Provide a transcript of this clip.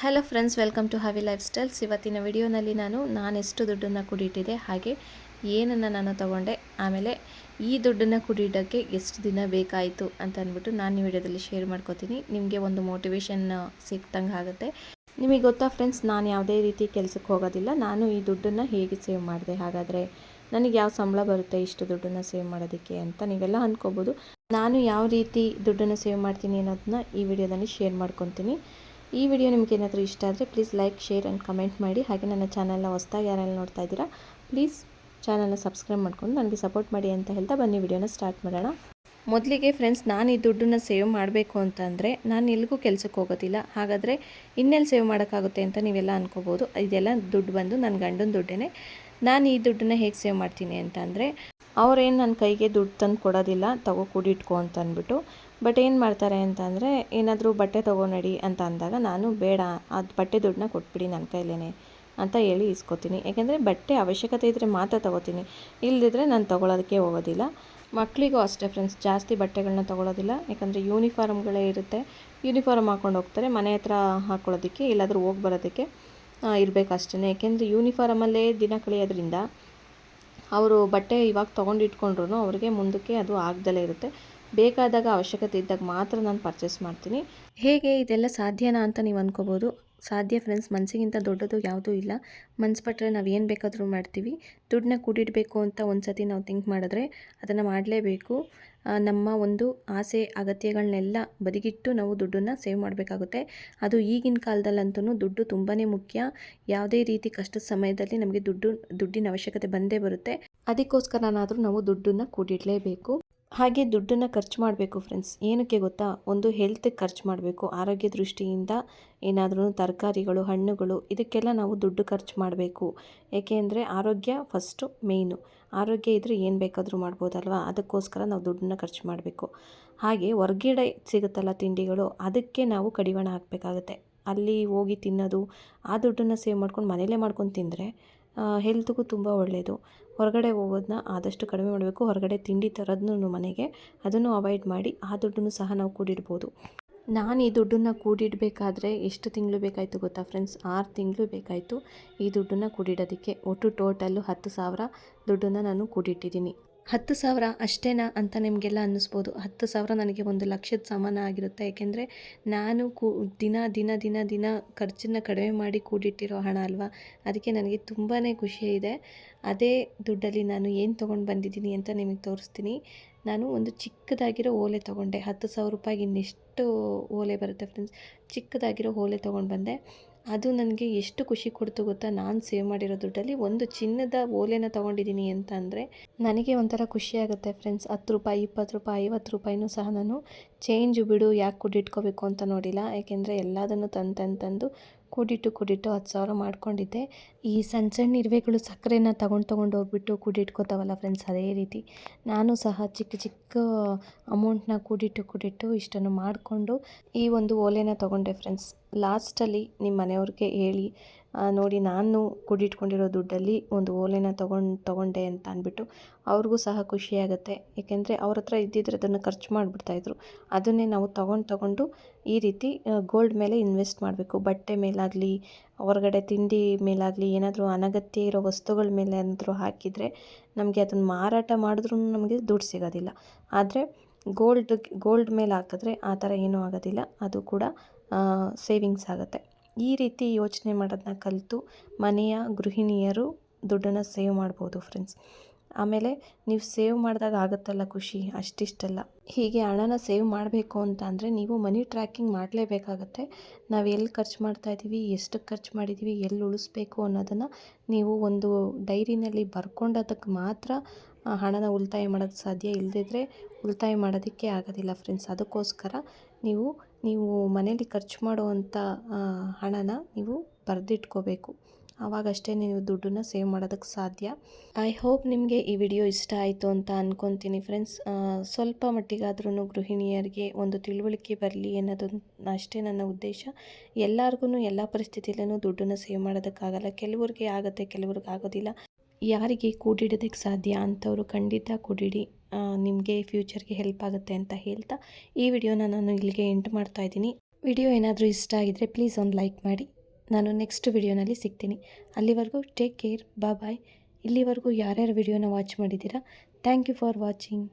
Hello friends welcome to ಹಾವಿ lifestyles ಇವತ್ತಿನ ವಿಡಿಯೋನಲ್ಲಿ ನಾನು ನಾನೆಷ್ಟು ದುಡ್ಡನ್ನು ಕುಡಿಯಿಟ್ಟಿದೆ ಹಾಗೆ ಏನನ್ನು ನಾನು ತಗೊಂಡೆ, ಆಮೇಲೆ ಈ ದುಡ್ಡನ್ನು ಕುಡಿಯೋಕ್ಕೆ ಎಷ್ಟು ದಿನ ಬೇಕಾಯಿತು ಅಂತ ಅಂದ್ಬಿಟ್ಟು ನಾನು ಈ ವಿಡಿಯೋದಲ್ಲಿ ಶೇರ್ ಮಾಡ್ಕೋತೀನಿ. ನಿಮಗೆ ಒಂದು ಮೋಟಿವೇಶನ್ ಸಿಕ್ತಂಗೆ ಆಗುತ್ತೆ. ನಿಮಗೆ ಗೊತ್ತಾ ಫ್ರೆಂಡ್ಸ್ ನಾನು ಯಾವುದೇ ರೀತಿ ಕೆಲಸಕ್ಕೆ ಹೋಗೋದಿಲ್ಲ. ನಾನು ಈ ದುಡ್ಡನ್ನು ಹೇಗೆ ಸೇವ್ ಮಾಡಿದೆ? ಹಾಗಾದರೆ ನನಗೆ ಯಾವ ಸಂಬಳ ಬರುತ್ತೆ ಇಷ್ಟು ದುಡ್ಡನ್ನು ಸೇವ್ ಮಾಡೋದಕ್ಕೆ ಅಂತ ನೀವೆಲ್ಲ ಅಂದ್ಕೋಬೋದು ನಾನು ಯಾವ ರೀತಿ ದುಡ್ಡನ್ನು ಸೇವ್ ಮಾಡ್ತೀನಿ ಅನ್ನೋದನ್ನ ಈ ವಿಡಿಯೋದಲ್ಲಿ ಶೇರ್ ಮಾಡ್ಕೊತೀನಿ. ಈ ವಿಡಿಯೋ ನಿಮ್ಗೆ ಏನಾದರೂ ಇಷ್ಟ ಆದರೆ please like share and comment ಮಾಡಿ. ಹಾಗೆ ನನ್ನ ಚಾನಲ್ನ ಹೊಸ್ದಾಗಿ ಯಾರೆಲ್ಲ ನೋಡ್ತಾ ಇದ್ದೀರಾ ಪ್ಲೀಸ್ ಚಾನಲ್ನ ಸಬ್ಸ್ಕ್ರೈಬ್ ಮಾಡ್ಕೊಂಡು ನನಗೆ ಸಪೋರ್ಟ್ ಮಾಡಿ ಅಂತ ಹೇಳ್ತಾ ಬನ್ನಿ. ವಿಡಿಯೋನ ಸ್ಟಾರ್ಟ್ ಮಾಡೋಣ. ಮೊದಲಿಗೆ ಫ್ರೆಂಡ್ಸ್ ನಾನು ಈ ದುಡ್ಡನ್ನು ಸೇವ್ ಮಾಡಬೇಕು ಅಂತಂದರೆ ನಾನು ಎಲ್ಲಿಗೂ ಕೆಲಸಕ್ಕೆ ಹೋಗೋದಿಲ್ಲ. ಹಾಗಾದರೆ ಇನ್ನೆಲ್ಲಿ ಸೇವ್ ಮಾಡೋಕ್ಕಾಗುತ್ತೆ ಅಂತ ನೀವೆಲ್ಲ ಅನ್ಕೋಬೋದು. ಇದೆಲ್ಲ ದುಡ್ಡು ಬಂದು ನನ್ನ ಗಂಡನ ದುಡ್ಡೇ ನಾನು ಈ ದುಡ್ಡನ್ನು ಹೇಗೆ ಸೇವ್ ಮಾಡ್ತೀನಿ ಅಂತಂದರೆ, ಅವ್ರೇನು ನನ್ನ ಕೈಗೆ ದುಡ್ಡು ತಂದು ಕೊಡೋದಿಲ್ಲ ತಗೋ ಕೂಡಿಟ್ಕೋ ಅಂತ ಅಂದ್ಬಿಟ್ಟು ಬಟ್ ಏನು ಮಾಡ್ತಾರೆ ಅಂತಂದರೆ, ಏನಾದರೂ ಬಟ್ಟೆ ತೊಗೊಂಡಡಿ ಅಂತ ಅಂದಾಗ ನಾನು ಬೇಡ, ಅದು ಬಟ್ಟೆ ದುಡ್ಡನ್ನ ಕೊಟ್ಬಿಡಿ ನನ್ನ ಕೈಲೇ ಅಂತ ಹೇಳಿ ಇಸ್ಕೊತೀನಿ. ಯಾಕೆಂದರೆ ಬಟ್ಟೆ ಅವಶ್ಯಕತೆ ಇದ್ದರೆ ಮಾತ್ರ ತೊಗೋತೀನಿ. ಇಲ್ಲದಿದ್ದರೆ ನಾನು ತೊಗೊಳೋದಕ್ಕೆ ಹೋಗೋದಿಲ್ಲ. ಮಕ್ಕಳಿಗೂ ಅಷ್ಟೇ ಫ್ರೆಂಡ್ಸ್ ಜಾಸ್ತಿ ಬಟ್ಟೆಗಳನ್ನ ತೊಗೊಳೋದಿಲ್ಲ. ಯಾಕಂದರೆ ಯೂನಿಫಾರ್ಮ್ಗಳೇ ಇರುತ್ತೆ. ಯೂನಿಫಾರ್ಮ್ ಹಾಕ್ಕೊಂಡು ಹೋಗ್ತಾರೆ. ಮನೆ ಹತ್ರ ಹಾಕ್ಕೊಳ್ಳೋದಕ್ಕೆ ಇಲ್ಲಾದರೂ ಹೋಗಿ ಬರೋದಕ್ಕೆ ಇರಬೇಕಷ್ಟೇ ಯಾಕೆಂದರೆ ಯೂನಿಫಾರ್ಮಲ್ಲೇ ದಿನ ಕಳೆಯೋದ್ರಿಂದ, ಅವರು ಬಟ್ಟೆ ಇವಾಗ ತೊಗೊಂಡಿಟ್ಕೊಂಡ್ರು ಅವ್ರಿಗೆ ಮುಂದಕ್ಕೆ ಅದು ಆಗ್ದಲೇ ಇರುತ್ತೆ. ಬೇಕಾದಾಗ ಅವಶ್ಯಕತೆ ಇದ್ದಾಗ ಮಾತ್ರ ನಾನು ಪರ್ಚೇಸ್ ಮಾಡ್ತೀನಿ. ಹೇಗೆ ಇದೆಲ್ಲ ಸಾಧ್ಯನಾ ಅಂತ ನೀವು ಅಂದ್ಕೋಬೋದು ಸಾಧ್ಯ ಫ್ರೆಂಡ್ಸ್ ಮನಸ್ಸಿಗಿಂತ ದೊಡ್ಡದು ಯಾವುದೂ ಇಲ್ಲ. ಮನ್ಸು ಪಟ್ಟರೆ ನಾವು ಏನು ಬೇಕಾದರೂ ಮಾಡ್ತೀವಿ. ದುಡ್ಡನ್ನ ಕೂಡಿಡಬೇಕು ಅಂತ ಒಂದು ಸತಿ ನಾವು ಥಿಂಕ್ ಮಾಡಿದ್ರೆ ಅದನ್ನು ಮಾಡಲೇಬೇಕು. ನಮ್ಮ ಒಂದು ಆಸೆ ಅಗತ್ಯಗಳನ್ನೆಲ್ಲ ಬದಿಗಿಟ್ಟು ನಾವು ದುಡ್ಡನ್ನು ಸೇವ್ ಮಾಡಬೇಕಾಗುತ್ತೆ. ಅದು ಈಗಿನ ಕಾಲದಲ್ಲಂತೂ ದುಡ್ಡು ತುಂಬಾ ಮುಖ್ಯ. ಯಾವುದೇ ರೀತಿ ಕಷ್ಟದ ಸಮಯದಲ್ಲಿ ನಮಗೆ ದುಡ್ಡು, ದುಡ್ಡಿನ ಅವಶ್ಯಕತೆ ಬಂದೇ ಬರುತ್ತೆ. ಅದಕ್ಕೋಸ್ಕರನಾದರೂ ನಾವು ದುಡ್ಡನ್ನು ಕೂಡಿಡಲೇಬೇಕು. ಹಾಗೆ ದುಡ್ಡನ್ನು ಖರ್ಚು ಮಾಡಬೇಕು ಫ್ರೆಂಡ್ಸ್ ಏನಕ್ಕೆ ಗೊತ್ತಾ? ಒಂದು ಹೆಲ್ತ್ಗೆ ಖರ್ಚು ಮಾಡಬೇಕು. ಆರೋಗ್ಯ ದೃಷ್ಟಿಯಿಂದ ಏನಾದರೂ ತರಕಾರಿಗಳು, ಹಣ್ಣುಗಳು, ಇದಕ್ಕೆಲ್ಲ ನಾವು ದುಡ್ಡು ಖರ್ಚು ಮಾಡಬೇಕು. ಏಕೆ ಅಂದರೆ ಆರೋಗ್ಯ ಫಸ್ಟು ಮೇಯ್ನು ಆರೋಗ್ಯ ಇದ್ದರೆ ಏನು ಬೇಕಾದರೂ ಮಾಡ್ಬೋದಲ್ವ? ಅದಕ್ಕೋಸ್ಕರ ನಾವು ದುಡ್ಡನ್ನ ಖರ್ಚು ಮಾಡಬೇಕು. ಹಾಗೆ ಹೊರ್ಗಡೆ ಸಿಗುತ್ತಲ್ಲ ತಿಂಡಿಗಳು, ಅದಕ್ಕೆ ನಾವು ಕಡಿವಾಣ ಹಾಕಬೇಕಾಗುತ್ತೆ. ಅಲ್ಲಿ ಹೋಗಿ ತಿನ್ನೋದು, ಆ ದುಡ್ಡನ್ನು ಸೇವ್ ಮಾಡ್ಕೊಂಡು ಮನೇಲೇ ಮಾಡ್ಕೊಂಡು ತಿಂದರೆ ಹೆಲ್ತ್ಗೂ ತುಂಬ ಒಳ್ಳೆಯದು ಹೊರಗಡೆ ಹೋಗೋದನ್ನ ಆದಷ್ಟು ಕಡಿಮೆ ಮಾಡಬೇಕು. ಹೊರಗಡೆ ತಿಂಡಿ ತರೋದನ್ನು ಮನೆಗೆ. ಅದನ್ನು ಅವಾಯ್ಡ್ ಮಾಡಿ ಆ ದುಡ್ಡನ್ನು ಸಹ ನಾವು ಕೂಡಿಡ್ಬೋದು. ನಾನು ಈ ದುಡ್ಡನ್ನು ಕೂಡಿಡಬೇಕಾದ್ರೆ ಎಷ್ಟು ತಿಂಗಳು ಬೇಕಾಯಿತು ಗೊತ್ತಾ ಫ್ರೆಂಡ್ಸ್? ಆರು ತಿಂಗಳು ಬೇಕಾಯಿತು ಈ ದುಡ್ಡನ್ನು ಕೂಡಿಡೋದಕ್ಕೆ. ಒಟ್ಟು ಟೋಟಲ್ಲು ಹತ್ತು ಸಾವಿರ ದುಡ್ಡನ್ನು ನಾನು ಕೂಡಿಟ್ಟಿದ್ದೀನಿ. ಹತ್ತು ಸಾವಿರ ಅಷ್ಟೇನಾ ಅಂತ ನಿಮಗೆಲ್ಲ ಅನ್ನಿಸ್ಬೋದು. ಹತ್ತು ಸಾವಿರ ನನಗೆ ಒಂದು ಲಕ್ಷದ ಸಮಾನ ಆಗಿರುತ್ತೆ. ಏಕೆಂದರೆ ನಾನು ಕೂ, ದಿನ ದಿನ ದಿನ ದಿನ ಖರ್ಚನ್ನು ಕಡಿಮೆ ಮಾಡಿ ಕೂಡಿಟ್ಟಿರೋ ಹಣ ಅಲ್ವಾ? ಅದಕ್ಕೆ ನನಗೆ ತುಂಬಾ ಖುಷಿ ಇದೆ ಅದೇ ದುಡ್ಡಲ್ಲಿ ನಾನು ಏನು ತೊಗೊಂಡು ಬಂದಿದ್ದೀನಿ ಅಂತ ನಿಮಗೆ ತೋರಿಸ್ತೀನಿ. ನಾನು ಒಂದು ಚಿಕ್ಕದಾಗಿರೋ ಓಲೆ ತೊಗೊಂಡೆ. ಹತ್ತು ಸಾವಿರ ರೂಪಾಯಿಗೆ ಇನ್ನೆಷ್ಟು ಓಲೆ ಬರುತ್ತೆ ಫ್ರೆಂಡ್ಸ್. ಚಿಕ್ಕದಾಗಿರೋ ಓಲೆ ತೊಗೊಂಡು ಬಂದೆ. ಅದು ನನಗೆ ಎಷ್ಟು ಖುಷಿ ಕೊಡ್ತು ಗೊತ್ತಾ? ನಾನು ಸೇವ್ ಮಾಡಿರೋ ದುಡ್ಡಲ್ಲಿ ಒಂದು ಚಿನ್ನದ ಓಲೆನ ತೊಗೊಂಡಿದ್ದೀನಿ ಅಂತ ಅಂದರೆ ನನಗೆ ಒಂಥರ ಖುಷಿಯಾಗುತ್ತೆ ಫ್ರೆಂಡ್ಸ್ ಹತ್ತು ರೂಪಾಯಿ, ಇಪ್ಪತ್ತು ರೂಪಾಯಿ, ಐವತ್ತು ರೂಪಾಯಿನೂ ಸಹ ನಾನು ಚೇಂಜು ಬಿಡು, ಯಾಕೆ ಕೂಡಿಟ್ಕೋಬೇಕು ಅಂತ ನೋಡಿಲ್ಲ. ಯಾಕೆಂದರೆ ಎಲ್ಲದನ್ನು ತಂದು ತಂದು ತಂದು ಕೂಡಿಟ್ಟು ಕೂಡಿಟ್ಟು ಹತ್ತು ಸಾವಿರ ಮಾಡ್ಕೊಂಡಿದ್ದೆ. ಈ ಸಣ್ಣ ಸಣ್ಣ ಇರುವೆಗಳು ಸಕ್ಕರೆನ ತಗೊಂಡು ತೊಗೊಂಡು ಹೋಗ್ಬಿಟ್ಟು ಕೂಡಿಟ್ಕೋತಾವಲ್ಲ ಫ್ರೆಂಡ್ಸ್ ಅದೇ ರೀತಿ. ನಾನು ಸಹ ಚಿಕ್ಕ ಚಿಕ್ಕ ಅಮೌಂಟ್ನ ಕೂಡಿಟ್ಟು ಕೂಡಿಟ್ಟು ಇಷ್ಟನ್ನು ಮಾಡಿಕೊಂಡು ಈ ಒಂದು ಓಲೆನ ತೊಗೊಂಡೆ ಫ್ರೆಂಡ್ಸ್ ಲಾಸ್ಟಲ್ಲಿ ನಿಮ್ಮ ಮನೆಯವ್ರಿಗೆ ಹೇಳಿ ನೋಡಿ ನಾನು ಕೂಡಿಟ್ಕೊಂಡಿರೋ ದುಡ್ಡಲ್ಲಿ ಒಂದು ಓಲೆನ ತೊಗೊಂಡು, ತೊಗೊಂಡೆ ಅಂತ ಅಂದ್ಬಿಟ್ಟು ಅವ್ರಿಗೂ ಸಹ ಖುಷಿಯಾಗುತ್ತೆ ಏಕೆಂದರೆ ಅವ್ರ ಹತ್ರ ಇದ್ದಿದ್ರೆ ಅದನ್ನು ಖರ್ಚು ಮಾಡಿಬಿಡ್ತಾಯಿದ್ರು ಅದನ್ನೇ ನಾವು ತೊಗೊಂಡು ತೊಗೊಂಡು ಈ ರೀತಿ ಗೋಲ್ಡ್ ಮೇಲೆ ಇನ್ವೆಸ್ಟ್ ಮಾಡಬೇಕು. ಬಟ್ಟೆ ಮೇಲಾಗಲಿ, ಹೊರಗಡೆ ತಿಂಡಿ ಮೇಲಾಗಲಿ, ಏನಾದರೂ ಅನಗತ್ಯ ಇರೋ ವಸ್ತುಗಳ ಮೇಲೆ ಏನಾದರೂ ಹಾಕಿದರೆ ನಮಗೆ ಅದನ್ನು ಮಾರಾಟ ಮಾಡಿದ್ರೂ ನಮಗೆ ದುಡ್ಡು ಸಿಗೋದಿಲ್ಲ. ಆದರೆ ಗೋಲ್ಡ್ ಗೋಲ್ಡ್ ಮೇಲೆ ಹಾಕಿದ್ರೆ ಆ ಥರ ಏನೂ ಆಗೋದಿಲ್ಲ. ಅದು ಕೂಡ ಸೇವಿಂಗ್ಸ್ ಆಗುತ್ತೆ. ಈ ರೀತಿ ಯೋಚನೆ ಮಾಡೋದನ್ನ ಕಲಿತು ಮನೆಯ ಗೃಹಿಣಿಯರು ದುಡ್ಡನ್ನು ಸೇವ್ ಮಾಡ್ಬೋದು ಫ್ರೆಂಡ್ಸ್ ಆಮೇಲೆ ನೀವು ಸೇವ್ ಮಾಡಿದಾಗ ಆಗುತ್ತಲ್ಲ ಖುಷಿ? ಅಷ್ಟಿಷ್ಟಲ್ಲ. ಹೀಗೆ ಹಣನ ಸೇವ್ ಮಾಡಬೇಕು ಅಂತ ಅಂದರೆ ನೀವು ಮನಿ ಟ್ರ್ಯಾಕಿಂಗ್ ಮಾಡಲೇಬೇಕಾಗತ್ತೆ. ನಾವು ಎಲ್ಲಿ ಖರ್ಚು ಮಾಡ್ತಾ ಇದ್ದೀವಿ ಎಷ್ಟು ಖರ್ಚು ಮಾಡಿದ್ದೀವಿ ಎಲ್ಲಿ ಉಳಿಸ್ಬೇಕು ಅನ್ನೋದನ್ನು ನೀವು ಒಂದು ಡೈರಿನಲ್ಲಿ ಬರ್ಕೊಂಡೋದಕ್ಕೆ ಮಾತ್ರ ಹಣನ ಉಳಿತಾಯ ಮಾಡೋಕ್ಕೆ ಸಾಧ್ಯ ಇಲ್ಲದಿದ್ದರೆ ಉಳಿತಾಯ ಮಾಡೋದಕ್ಕೆ ಆಗೋದಿಲ್ಲ ಫ್ರೆಂಡ್ಸ್ ಅದಕ್ಕೋಸ್ಕರ ನೀವು ನೀವು ಮನೇಲಿ ಖರ್ಚು ಮಾಡುವಂಥ ಹಣನ ನೀವು ಬರೆದಿಟ್ಕೋಬೇಕು. ಆವಾಗಷ್ಟೇ ನೀವು ದುಡ್ಡನ್ನ ಸೇವ್ ಮಾಡೋದಕ್ಕೆ ಸಾಧ್ಯ. ಐ ಹೋಪ್ ನಿಮಗೆ ಈ ವಿಡಿಯೋ ಇಷ್ಟ ಆಯಿತು ಅಂತ ಅಂದ್ಕೊತೀನಿ ಫ್ರೆಂಡ್ಸ್ ಸ್ವಲ್ಪ ಮಟ್ಟಿಗಾದ್ರೂ ಗೃಹಿಣಿಯರಿಗೆ ಒಂದು ತಿಳುವಳಿಕೆ ಬರಲಿ ಅನ್ನೋದು ಅಷ್ಟೇ ನನ್ನ ಉದ್ದೇಶ. ಎಲ್ಲರಿಗೂ ಎಲ್ಲ ಪರಿಸ್ಥಿತಿಯಲ್ಲೂ ದುಡ್ಡನ್ನು ಸೇವ್ ಮಾಡೋದಕ್ಕಾಗಲ್ಲ. ಕೆಲವ್ರಿಗೆ ಆಗುತ್ತೆ ಕೆಲವ್ರಿಗೆ ಆಗೋದಿಲ್ಲ ಯಾರಿಗೆ ಕೂಡಿಡೋದಕ್ಕೆ ಸಾಧ್ಯ ಅಂಥವ್ರು ಖಂಡಿತ ಕೂಡಿಡಿ. ನಿಮಗೆ ಫ್ಯೂಚರ್ಗೆ ಹೆಲ್ಪ್ ಆಗುತ್ತೆ ಅಂತ ಹೇಳ್ತಾ ಈ ವಿಡಿಯೋನ ನಾನು ಇಲ್ಲಿಗೆ ಎಂಟು ಮಾಡ್ತಾ ಇದ್ದೀನಿ. ವಿಡಿಯೋ ಏನಾದರೂ ಇಷ್ಟ ಆಗಿದರೆ ಪ್ಲೀಸ್ ಒಂದು ಲೈಕ್ ಮಾಡಿ. ನಾನು ನೆಕ್ಸ್ಟ್ ವಿಡಿಯೋನಲ್ಲಿ ಸಿಗ್ತೀನಿ. ಅಲ್ಲಿವರೆಗೂ ಟೇಕ್ ಕೇರ್ ಬಾ ಬಾಯ್. ಇಲ್ಲಿವರೆಗೂ ಯಾರ್ಯಾರು ವಿಡಿಯೋನ ವಾಚ್ ಮಾಡಿದ್ದೀರಾ, ಥ್ಯಾಂಕ್ ಯು ಫಾರ್ ವಾಚಿಂಗ್.